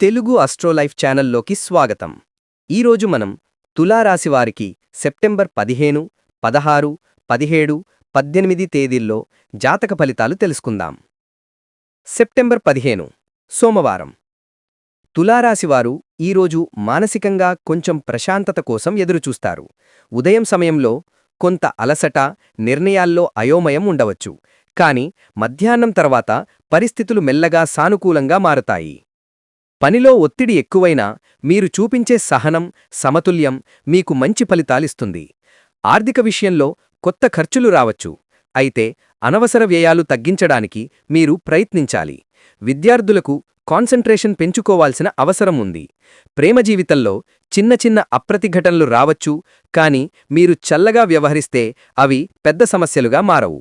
తెలుగు అస్ట్రోలైఫ్ ఛానల్లోకి స్వాగతం. ఈరోజు మనం తులారాశివారికి సెప్టెంబర్ పదిహేను పదహారు పదిహేడు పద్దెనిమిది తేదీల్లో జాతక ఫలితాలు తెలుసుకుందాం. సెప్టెంబర్ పదిహేను సోమవారం. తులారాశివారు ఈరోజు మానసికంగా కొంచెం ప్రశాంతత కోసం ఎదురుచూస్తారు. ఉదయం సమయంలో కొంత అలసట నిర్ణయాల్లో అయోమయం ఉండవచ్చు. కాని మధ్యాహ్నం తర్వాత పరిస్థితులు మెల్లగా సానుకూలంగా మారతాయి. పనిలో ఒత్తిడి ఎక్కువైనా మీరు చూపించే సహనం సమతుల్యం మీకు మంచి ఫలితాలిస్తుంది. ఆర్థిక విషయంలో కొత్త ఖర్చులు రావచ్చు. అయితే అనవసర వ్యయాలు తగ్గించడానికి మీరు ప్రయత్నించాలి. విద్యార్థులకు కాన్సంట్రేషన్ పెంచుకోవాల్సిన అవసరం ఉంది. ప్రేమ జీవితంలో చిన్న చిన్న అప్రతిఘటనలు రావచ్చు కాని మీరు చల్లగా వ్యవహరిస్తే అవి పెద్ద సమస్యలుగా మారవు.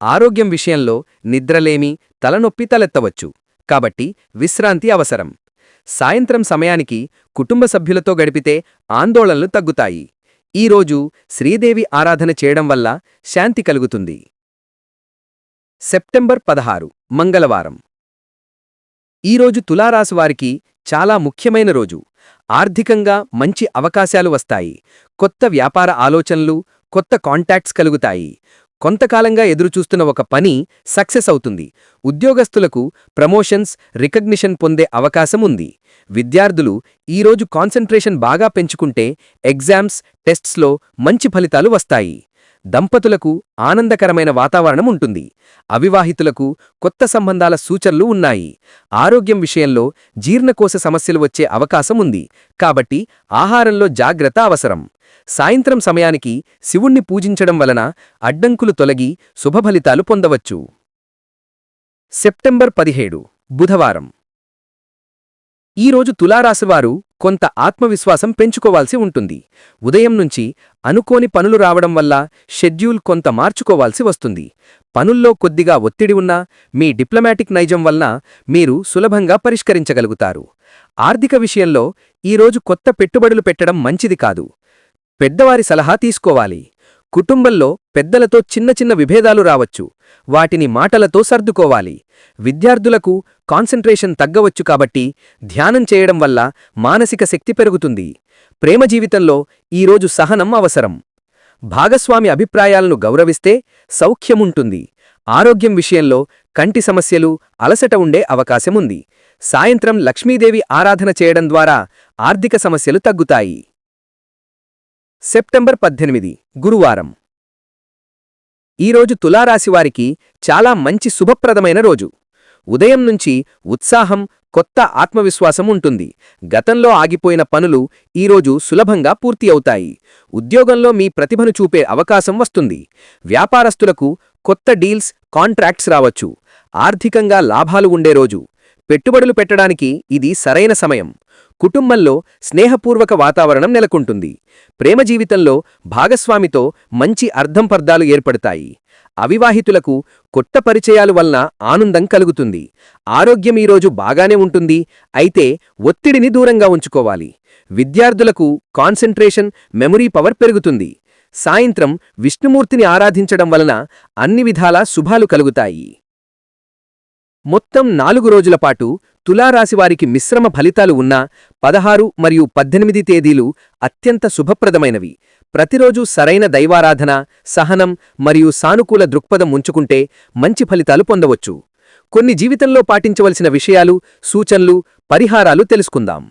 ఆరోగ్యం విషయంలో నిద్రలేమి తలనొప్పి తలెత్తవచ్చు. కాబట్టి విశ్రాంతి అవసరం. సాయంత్రం సమయానికి కుటుంబ సభ్యులతో గడిపితే ఆందోళనలు తగ్గుతాయి. ఈరోజు శ్రీదేవి ఆరాధన చేయడం వల్ల శాంతి కలుగుతుంది. సెప్టెంబర్ పదహారు మంగళవారం. ఈరోజు తులారాశివారికి చాలా ముఖ్యమైన రోజు. ఆర్థికంగా మంచి అవకాశాలు వస్తాయి. కొత్త వ్యాపార ఆలోచనలు కొత్త కాంటాక్ట్స్ కలుగుతాయి. కొంతకాలంగా ఎదురుచూస్తున్న ఒక పని సక్సెస్ అవుతుంది. ఉద్యోగస్తులకు ప్రమోషన్స్ రికగ్నిషన్ పొందే అవకాశం ఉంది. విద్యార్థులు ఈరోజు కాన్సంట్రేషన్ బాగా పెంచుకుంటే ఎగ్జామ్స్ టెస్ట్స్లో మంచి ఫలితాలు వస్తాయి. దంపతులకు ఆనందకరమైన వాతావరణం ఉంటుంది. అవివాహితులకు కొత్త సంబంధాల సూచనలు ఉన్నాయి. ఆరోగ్యం విషయంలో జీర్ణకోశ సమస్యలు వచ్చే అవకాశం ఉంది. కాబట్టి ఆహారంలో జాగ్రత్త అవసరం. సాయంత్రం సమయానికి శివుణ్ణి పూజించడం వలన అడ్డంకులు తొలగి శుభఫలితాలు పొందవచ్చు. సెప్టెంబర్ పదిహేడు బుధవారం. ఈరోజు తులారాశివారు కొంత ఆత్మవిశ్వాసం పెంచుకోవాల్సి ఉంటుంది. ఉదయం నుంచి అనుకోని పనులు రావడం వల్ల షెడ్యూల్ కొంత మార్చుకోవాల్సి వస్తుంది. పనుల్లో కొద్దిగా ఒత్తిడి ఉన్నా మీ డిప్లొమాటిక్ నైజం వలన మీరు సులభంగా పరిష్కరించగలుగుతారు. ఆర్థిక విషయంలో ఈరోజు కొత్త పెట్టుబడులు పెట్టడం మంచిది కాదు. పెద్దవారి సలహా తీసుకోవాలి. కుటుంబంలో పెద్దలతో చిన్న చిన్న విభేదాలు రావచ్చు. వాటిని మాటలతో సర్దుకోవాలి. విద్యార్థులకు కాన్సంట్రేషన్ తగ్గవచ్చు కాబట్టి ధ్యానం చేయడం వల్ల మానసిక శక్తి పెరుగుతుంది. ప్రేమ జీవితంలో ఈరోజు సహనం అవసరం. భాగస్వామి అభిప్రాయాలను గౌరవిస్తే సౌఖ్యముంటుంది. ఆరోగ్యం విషయంలో కంటి సమస్యలు అలసట ఉండే అవకాశముంది. సాయంత్రం లక్ష్మీదేవి ఆరాధన చేయడం ద్వారా ఆర్థిక సమస్యలు తగ్గుతాయి. సెప్టెంబర్ పద్దెనిమిది గురువారం. ఈరోజు తులారాశివారికి చాలా మంచి శుభప్రదమైన రోజు. ఉదయం నుంచి ఉత్సాహం కొత్త ఆత్మవిశ్వాసం ఉంటుంది. గతంలో ఆగిపోయిన పనులు ఈరోజు సులభంగా పూర్తి అవుతాయి. ఉద్యోగంలో మీ ప్రతిభను చూపే అవకాశం వస్తుంది. వ్యాపారస్తులకు కొత్త డీల్స్ కాంట్రాక్ట్స్ రావచ్చు. ఆర్థికంగా లాభాలు ఉండే రోజు. పెట్టుబడులు పెట్టడానికి ఇది సరైన సమయం. కుటుంబంలో స్నేహపూర్వక వాతావరణం నెలకొంటుంది. ప్రేమ జీవితంలో భాగస్వామితో మంచి అర్థంపర్దాలు ఏర్పడతాయి. అవివాహితులకు కొత్త పరిచయాలు వలన ఆనందం కలుగుతుంది. ఆరోగ్యం ఈరోజు బాగానే ఉంటుంది. అయితే ఒత్తిడిని దూరంగా ఉంచుకోవాలి. విద్యార్థులకు కాన్సంట్రేషన్ మెమరీ పవర్ పెరుగుతుంది. సాయంత్రం విష్ణుమూర్తిని ఆరాధించడం వలన అన్ని విధాలా శుభాలు కలుగుతాయి. మొత్తం నాలుగు రోజుల పాటు తులారాశివారికి మిశ్రమ ఫలితాలు ఉన్నా పదహారు మరియు పద్దెనిమిది తేదీలు అత్యంత శుభప్రదమైనవి. ప్రతిరోజూ సరైన దైవారాధన సహనం మరియు సానుకూల దృక్పథం ఉంచుకుంటే మంచి ఫలితాలు పొందవచ్చు. కొన్ని జీవితంలో పాటించవలసిన విషయాలు సూచనలు పరిహారాలు తెలుసుకుందాం.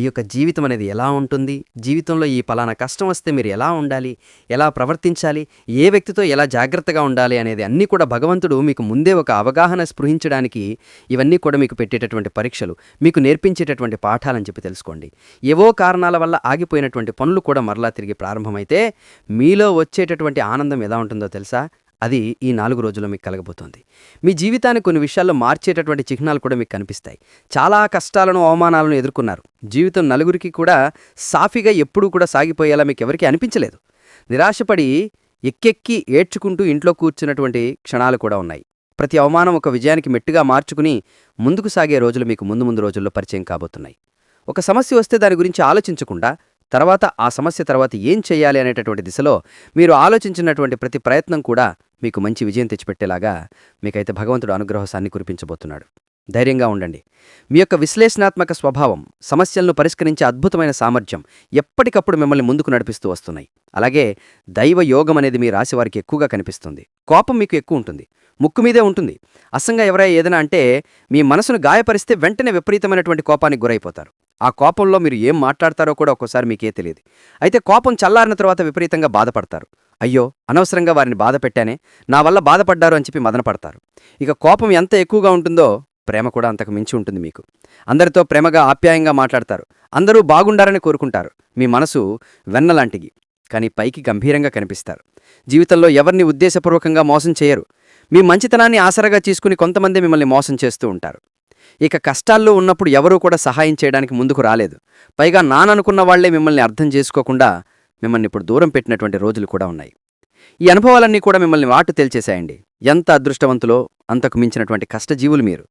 ఈ యొక్క జీవితం అనేది ఎలా ఉంటుంది? జీవితంలో ఈ పలానా కష్టం వస్తే మీరు ఎలా ఉండాలి? ఎలా ప్రవర్తించాలి? ఏ వ్యక్తితో ఎలా జాగ్రత్తగా ఉండాలి అనేది అన్నీ కూడా భగవంతుడు మీకు ముందే ఒక అవగాహన స్పృహించడానికి ఇవన్నీ కూడా మీకు పెట్టేటటువంటి పరీక్షలు మీకు నేర్పించేటటువంటి పాఠాలని చెప్పి తెలుసుకోండి. ఏవో కారణాల వల్ల ఆగిపోయినటువంటి పనులు కూడా మరలా తిరిగి ప్రారంభమైతే మీలో వచ్చేటటువంటి ఆనందం ఎలా ఉంటుందో తెలుసా? అది ఈ నాలుగు రోజుల్లో మీకు కలగబోతోంది. మీ జీవితాన్ని కొన్ని విషయాల్లో మార్చేటటువంటి చిహ్నాలు కూడా మీకు కనిపిస్తాయి. చాలా కష్టాలను అవమానాలను ఎదుర్కొన్నారు. జీవితం నలుగురికి కూడా సాఫీగా ఎప్పుడూ కూడా సాగిపోయేలా మీకు ఎవరికీ అనిపించలేదు. నిరాశపడి ఎక్కెక్కి ఏడ్చుకుంటూ ఇంట్లో కూర్చున్నటువంటి క్షణాలు కూడా ఉన్నాయి. ప్రతి అవమానం ఒక విజయానికి మెట్టుగా మార్చుకుని ముందుకు సాగే రోజులు మీకు ముందు ముందు రోజుల్లో పరిచయం కాబోతున్నాయి. ఒక సమస్య వస్తే దాని గురించి ఆలోచించకుండా తర్వాత ఆ సమస్య తర్వాత ఏం చేయాలి అనేటటువంటి దిశలో మీరు ఆలోచించినటువంటి ప్రతి ప్రయత్నం కూడా మీకు మంచి విజయం తెచ్చిపెట్టేలాగా మీకైతే భగవంతుడు అనుగ్రహసాన్ని కురిపించబోతున్నాడు. ధైర్యంగా ఉండండి. మీ యొక్క విశ్లేషణాత్మక స్వభావం సమస్యలను పరిష్కరించే అద్భుతమైన సామర్థ్యం ఎప్పటికప్పుడు మిమ్మల్ని ముందుకు నడిపిస్తూ వస్తున్నాయి. అలాగే దైవ యోగం అనేది మీ రాశి వారికి ఎక్కువగా కనిపిస్తుంది. కోపం మీకు ఎక్కువ ఉంటుంది. ముక్కు మీదే ఉంటుంది. అసంగా ఎవరైనా ఏదైనా అంటే మీ మనసును గాయపరిస్తే వెంటనే విపరీతమైనటువంటి కోపానికి గురైపోతారు. ఆ కోపంలో మీరు ఏం మాట్లాడతారో కూడా ఒక్కోసారి మీకే తెలియదు. అయితే కోపం చల్లారిన తర్వాత విపరీతంగా బాధపడతారు. అయ్యో అనవసరంగా వారిని బాధ పెట్టానే నా వల్ల బాధపడ్డారు అని చెప్పి మదనపడతారు. ఇక కోపం ఎంత ఎక్కువగా ఉంటుందో ప్రేమ కూడా అంతకు మించి ఉంటుంది మీకు. అందరితో ప్రేమగా ఆప్యాయంగా మాట్లాడతారు. అందరూ బాగుండారని కోరుకుంటారు. మీ మనసు వెన్నలాంటిది కానీ పైకి గంభీరంగా కనిపిస్తారు. జీవితంలో ఎవరిని ఉద్దేశపూర్వకంగా మోసం చేయరు. మీ మంచితనాన్ని ఆసరగా తీసుకుని కొంతమంది మిమ్మల్ని మోసం చేస్తూ ఉంటారు. ఇక కష్టాల్లో ఉన్నప్పుడు ఎవరూ కూడా సహాయం చేయడానికి ముందుకు రాలేదు. పైగా నాననుకున్న వాళ్ళే మిమ్మల్ని అర్థం చేసుకోకుండా మిమ్మల్ని ఇప్పుడు దూరం పెట్టినటువంటి రోజులు కూడా ఉన్నాయి. ఈ అనుభవాలన్నీ కూడా మిమ్మల్ని వాటు తేల్చేశాయండి. ఎంత అదృష్టవంతులో అంతకు మించినటువంటి కష్టజీవులు మీరు.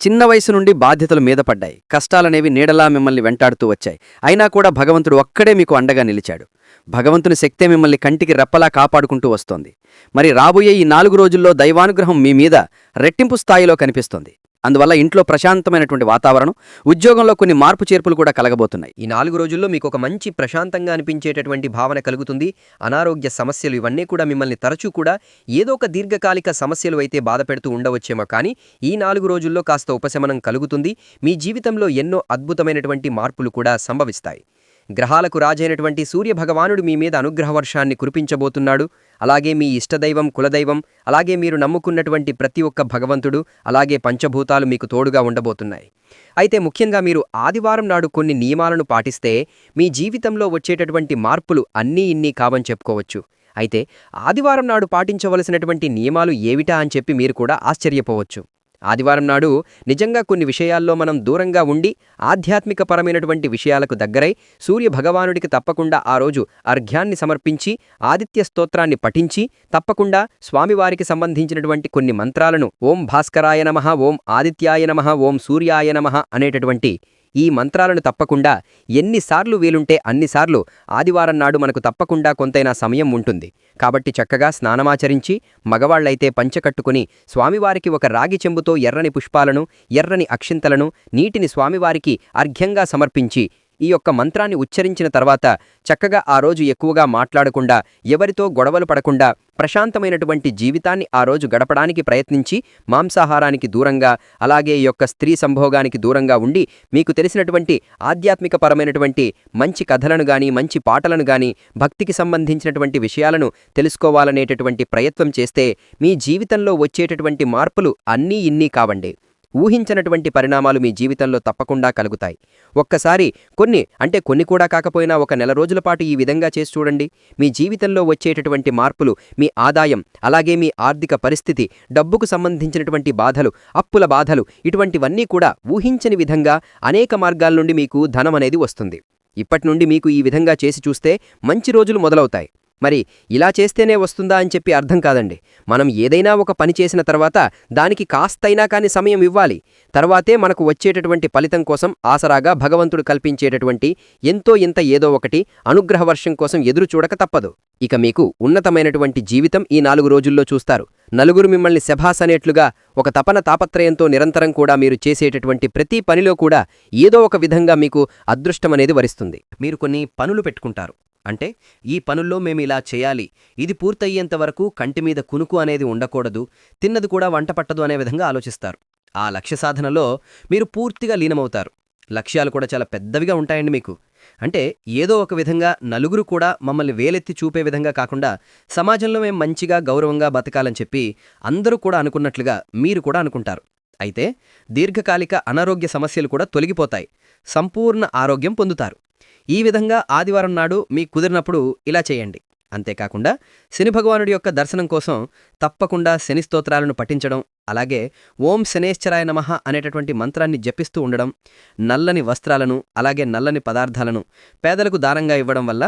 చిన్న వయసు నుండి బాధ్యతలు మీద పడ్డాయి. కష్టాలనేవి నీడలా మిమ్మల్ని వెంటాడుతూ వచ్చాయి. అయినా కూడా భగవంతుడు ఒక్కడే మీకు అండగా నిలిచాడు. భగవంతుని శక్తే మిమ్మల్ని కంటికి రెప్పలా కాపాడుకుంటూ వస్తోంది. మరి రాబోయే ఈ నాలుగు రోజుల్లో దైవానుగ్రహం మీ మీద రెట్టింపు స్థాయిలో కనిపిస్తోంది. అందువల్ల ఇంట్లో ప్రశాంతమైనటువంటి వాతావరణం ఉద్యోగంలో కొన్ని మార్పు చేర్పులు కూడా కలగబోతున్నాయి. ఈ నాలుగు రోజుల్లో మీకు ఒక మంచి ప్రశాంతంగా అనిపించేటటువంటి భావన కలుగుతుంది. అనారోగ్య సమస్యలు ఇవన్నీ కూడా మిమ్మల్ని తరచూ కూడా ఏదో ఒక దీర్ఘకాలిక సమస్యలు అయితే బాధ పెడుతూ ఉండవచ్చేమో కానీ ఈ నాలుగు రోజుల్లో కాస్త ఉపశమనం కలుగుతుంది. మీ జీవితంలో ఎన్నో అద్భుతమైనటువంటి మార్పులు కూడా సంభవిస్తాయి. గ్రహాలకు రాజైనటువంటి సూర్యభగవానుడు మీ మీద అనుగ్రహ వర్షాన్ని కురిపించబోతున్నాడు. అలాగే మీ ఇష్టదైవం కులదైవం అలాగే మీరు నమ్ముకున్నటువంటి ప్రతి ఒక్క భగవంతుడు అలాగే పంచభూతాలు మీకు తోడుగా ఉండబోతున్నాయి. అయితే ముఖ్యంగా మీరు ఆదివారం నాడు కొన్ని నియమాలను పాటిస్తే మీ జీవితంలో వచ్చేటటువంటి మార్పులు అన్నీ ఇన్నీ కావని చెప్పుకోవచ్చు. అయితే ఆదివారం నాడు పాటించవలసినటువంటి నియమాలు ఏవిటా అని చెప్పి మీరు కూడా ఆశ్చర్యపోవచ్చు. ఆదివారం నాడు నిజంగా కొన్ని విషయాల్లో మనం దూరంగా ఉండి ఆధ్యాత్మికపరమైనటువంటి విషయాలకు దగ్గరై సూర్య భగవానుడికి తప్పకుండా ఆ రోజు అర్ఘ్యాన్ని సమర్పించి ఆదిత్య స్తోత్రాన్ని పఠించి తప్పకుండా స్వామివారికి సంబంధించినటువంటి కొన్ని మంత్రాలను ఓం భాస్కరాయ నమ ఓం ఆదిత్యాయ నమ ఓం సూర్యాయ నమ అనేటటువంటి ఈ మంత్రాలను తప్పకుండా ఎన్నిసార్లు వీలుంటే అన్నిసార్లు ఆదివారం నాడు మనకు తప్పకుండా కొంతైనా సమయం ఉంటుంది. కాబట్టి చక్కగా స్నానమాచరించి మగవాళ్ళైతే పంచకట్టుకుని స్వామివారికి ఒక రాగి చెంబుతో ఎర్రని పుష్పాలను ఎర్రని అక్షింతలను నీటిని స్వామివారికి అర్ఘ్యంగా సమర్పించి ఈ యొక్క మంత్రాన్ని ఉచ్చరించిన తర్వాత చక్కగా ఆ రోజు ఎక్కువగా మాట్లాడకుండా ఎవరితో గొడవలు పడకుండా ప్రశాంతమైనటువంటి జీవితాన్ని ఆ రోజు గడపడానికి ప్రయత్నించి మాంసాహారానికి దూరంగా అలాగే ఈ యొక్క స్త్రీ సంభోగానికి దూరంగా ఉండి మీకు తెలిసినటువంటి ఆధ్యాత్మికపరమైనటువంటి మంచి కథలను గాని మంచి పాటలను గాని భక్తికి సంబంధించినటువంటి విషయాలను తెలుసుకోవాలనేటటువంటి ప్రయత్నం చేస్తే మీ జీవితంలో వచ్చేటటువంటి మార్పులు అన్నీ ఇన్నీ కావండి. ఊహించనటువంటి పరిణామాలు మీ జీవితంలో తప్పకుండా కలుగుతాయి. ఒక్కసారి కొన్ని అంటే కొన్ని కూడా కాకపోయినా ఒక నెల రోజుల పాటు ఈ విధంగా చేసి చూడండి. మీ జీవితంలో వచ్చేటటువంటి మార్పులు మీ ఆదాయం అలాగే మీ ఆర్థిక పరిస్థితి డబ్బుకు సంబంధించినటువంటి బాధలు అప్పుల బాధలు ఇటువంటివన్నీ కూడా ఊహించని విధంగా అనేక మార్గాల నుండి మీకు ధనం అనేది వస్తుంది. ఇప్పటి నుండి మీకు ఈ విధంగా చేసి చూస్తే మంచి రోజులు మొదలవుతాయి. మరి ఇలా చేస్తేనే వస్తుందా అని చెప్పి అర్థం కాదండి. మనం ఏదైనా ఒక పని చేసిన తర్వాత దానికి కాస్తైనా కాని సమయం ఇవ్వాలి. తర్వాతే మనకు వచ్చేటటువంటి ఫలితం కోసం ఆసరాగా భగవంతుడు కల్పించేటటువంటి ఎంతో ఇంత ఏదో ఒకటి అనుగ్రహ వర్షం కోసం ఎదురు చూడక తప్పదు. ఇక మీకు ఉన్నతమైనటువంటి జీవితం ఈ నాలుగు రోజుల్లో చూస్తారు. నలుగురు మిమ్మల్ని శభాస్ అనేట్లుగా ఒక తపన తాపత్రయంతో నిరంతరం కూడా మీరు చేసేటటువంటి ప్రతి పనిలో కూడా ఏదో ఒక విధంగా మీకు అదృష్టమనేది వరిస్తుంది. మీరు కొన్ని పనులు పెట్టుకుంటారు. అంటే ఈ పనుల్లో మేము ఇలా చేయాలి. ఇది పూర్తయ్యేంత వరకు కంటిమీద కునుకు అనేది ఉండకూడదు. తిన్నది కూడా వంట పట్టదు అనే విధంగా ఆలోచిస్తారు. ఆ లక్ష్య సాధనలో మీరు పూర్తిగా లీనమవుతారు. లక్ష్యాలు కూడా చాలా పెద్దవిగా ఉంటాయండి మీకు. అంటే ఏదో ఒక విధంగా నలుగురు కూడా మమ్మల్ని వేలెత్తి చూపే విధంగా కాకుండా సమాజంలో మేము మంచిగా గౌరవంగా బతకాలని చెప్పి అందరూ కూడా అనుకున్నట్లుగా మీరు కూడా అనుకుంటారు. అయితే దీర్ఘకాలిక అనారోగ్య సమస్యలు కూడా తొలగిపోతాయి. సంపూర్ణ ఆరోగ్యం పొందుతారు. ఈ విధంగా ఆదివారం నాడు మీ కుదిరినప్పుడు ఇలా చేయండి. అంతేకాకుండా శని భగవానుడి యొక్క దర్శనం కోసం తప్పకుండా శని స్తోత్రాలను పఠించడం అలాగే ఓం శనేశ్చరాయ నమ అనేటటువంటి మంత్రాన్ని జపిస్తూ ఉండడం నల్లని వస్త్రాలను అలాగే నల్లని పదార్థాలను పేదలకు దానంగా ఇవ్వడం వల్ల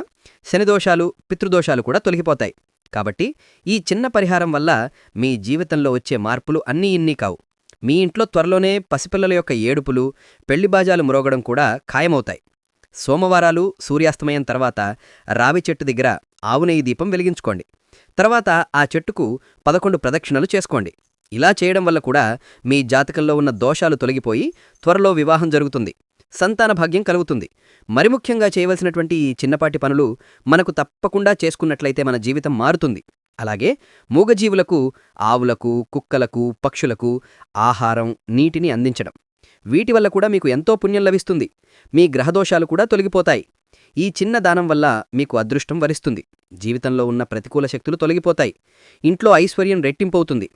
శనిదోషాలు పితృదోషాలు కూడా తొలగిపోతాయి. కాబట్టి ఈ చిన్న పరిహారం వల్ల మీ జీవితంలో వచ్చే మార్పులు అన్నీ ఇన్నీ కావు. మీ ఇంట్లో త్వరలోనే పసిపిల్లల యొక్క ఏడుపులు పెళ్ళిబాజాలు మురోగడం కూడా ఖాయమవుతాయి. సోమవారాలు సూర్యాస్తమయం తర్వాత రావి చెట్టు దగ్గర ఆవు నెయ్యి దీపం వెలిగించుకోండి. తర్వాత ఆ చెట్టుకు పదకొండు ప్రదక్షిణలు చేసుకోండి. ఇలా చేయడం వల్ల కూడా మీ జాతకంలో ఉన్న దోషాలు తొలగిపోయి త్వరలో వివాహం జరుగుతుంది. సంతాన భాగ్యం కలుగుతుంది. మరి ముఖ్యంగా చేయవలసినటువంటి ఈ చిన్నపాటి పనులు మనకు తప్పకుండా చేసుకున్నట్లయితే మన జీవితం మారుతుంది. అలాగే మూగజీవులకు ఆవులకు కుక్కలకు పక్షులకు ఆహారం నీటిని అందించడం. వీటి వల్ల కూడా మీకు ఎంతో పుణ్యం లభిస్తుంది. మీ గ్రహదోషాలు కూడా తొలగిపోతాయి. ఈ చిన్న దానం వల్ల మీకు అదృష్టం వరిస్తుంది. జీవితంలో ఉన్న ప్రతికూల శక్తులు తొలగిపోతాయి. ఇంట్లో ఐశ్వర్యం రెట్టింపవుతుంది.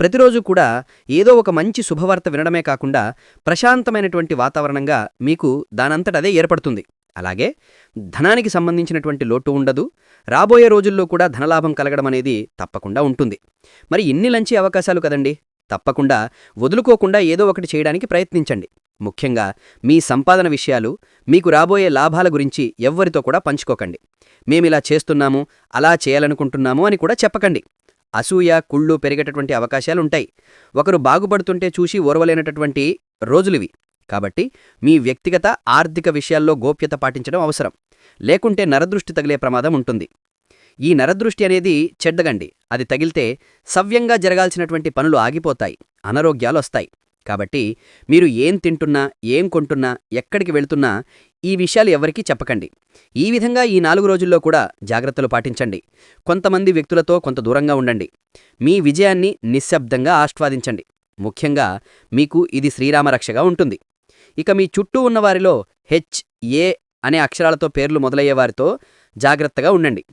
ప్రతిరోజు కూడా ఏదో ఒక మంచి శుభవార్త వినడమే కాకుండా ప్రశాంతమైనటువంటి వాతావరణంగా మీకు దానంతటదే ఏర్పడుతుంది. అలాగే ధనానికి సంబంధించినటువంటి లోటు ఉండదు. రాబోయే రోజుల్లో కూడా ధనలాభం కలగడం అనేది తప్పకుండా ఉంటుంది. మరి ఇన్ని లంచి అవకాశాలు కదండి? తప్పకుండా వదులుకోకుండా ఏదో ఒకటి చేయడానికి ప్రయత్నించండి. ముఖ్యంగా మీ సంపాదన విషయాలు మీకు రాబోయే లాభాల గురించి ఎవ్వరితో కూడా పంచుకోకండి. మేమిలా చేస్తున్నాము అలా చేయాలనుకుంటున్నాము అని కూడా చెప్పకండి. అసూయ కుళ్ళు పెరిగేటటువంటి అవకాశాలుంటాయి ఒకరు బాగుపడుతుంటే చూసి ఓర్వలేనటువంటి రోజులివి. కాబట్టి మీ వ్యక్తిగత ఆర్థిక విషయాల్లో గోప్యత పాటించడం అవసరం. లేకుంటే నరదృష్టి తగిలే ప్రమాదం ఉంటుంది. ఈ నరదృష్టి అనేది చెడ్డగండి అది తగిలితే సవ్యంగా జరగాల్సినటువంటి పనులు ఆగిపోతాయి అనారోగ్యాలు వస్తాయి. కాబట్టి మీరు ఏం తింటున్నా ఏం కొంటున్నా ఎక్కడికి వెళ్తున్నా ఈ విషయాలు ఎవరికీ చెప్పకండి. ఈ విధంగా ఈ నాలుగు రోజుల్లో కూడా జాగ్రత్తలు పాటించండి. కొంతమంది వ్యక్తులతో కొంత దూరంగా ఉండండి. మీ విజయాన్ని నిశ్శబ్దంగా ఆస్వాదించండి. ముఖ్యంగా మీకు ఇది శ్రీరామరక్షగా ఉంటుంది. ఇక మీ చుట్టూ ఉన్నవారిలో హెచ్ ఏ అనే అక్షరాలతో పేర్లు మొదలయ్యే వారితో జాగ్రత్తగా ఉండండి.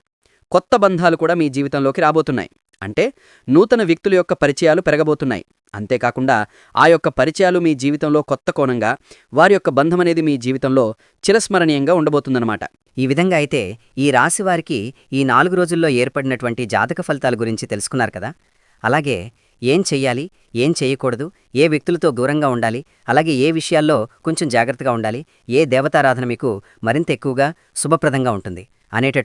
కొత్త బంధాలు కూడా మీ జీవితంలోకి రాబోతున్నాయి. అంటే నూతన వ్యక్తుల యొక్క పరిచయాలు పెరగబోతున్నాయి. అంతేకాకుండా ఆ యొక్క పరిచయాలు మీ జీవితంలో కొత్త కోణంగా వారి యొక్క బంధం అనేది మీ జీవితంలో చిరస్మరణీయంగా ఉండబోతుందన్నమాట. ఈ విధంగా అయితే ఈ రాశి వారికి ఈ నాలుగు రోజుల్లో ఏర్పడినటువంటి జాతక ఫలితాల గురించి తెలుసుకున్నారు కదా? అలాగే ఏం చెయ్యాలి ఏం చేయకూడదు ఏ వ్యక్తులతో దూరంగా ఉండాలి అలాగే ఏ విషయాల్లో కొంచెం జాగ్రత్తగా ఉండాలి ఏ దేవతారాధన మీకు మరింత ఎక్కువగా శుభప్రదంగా ఉంటుంది అనేటటువంటి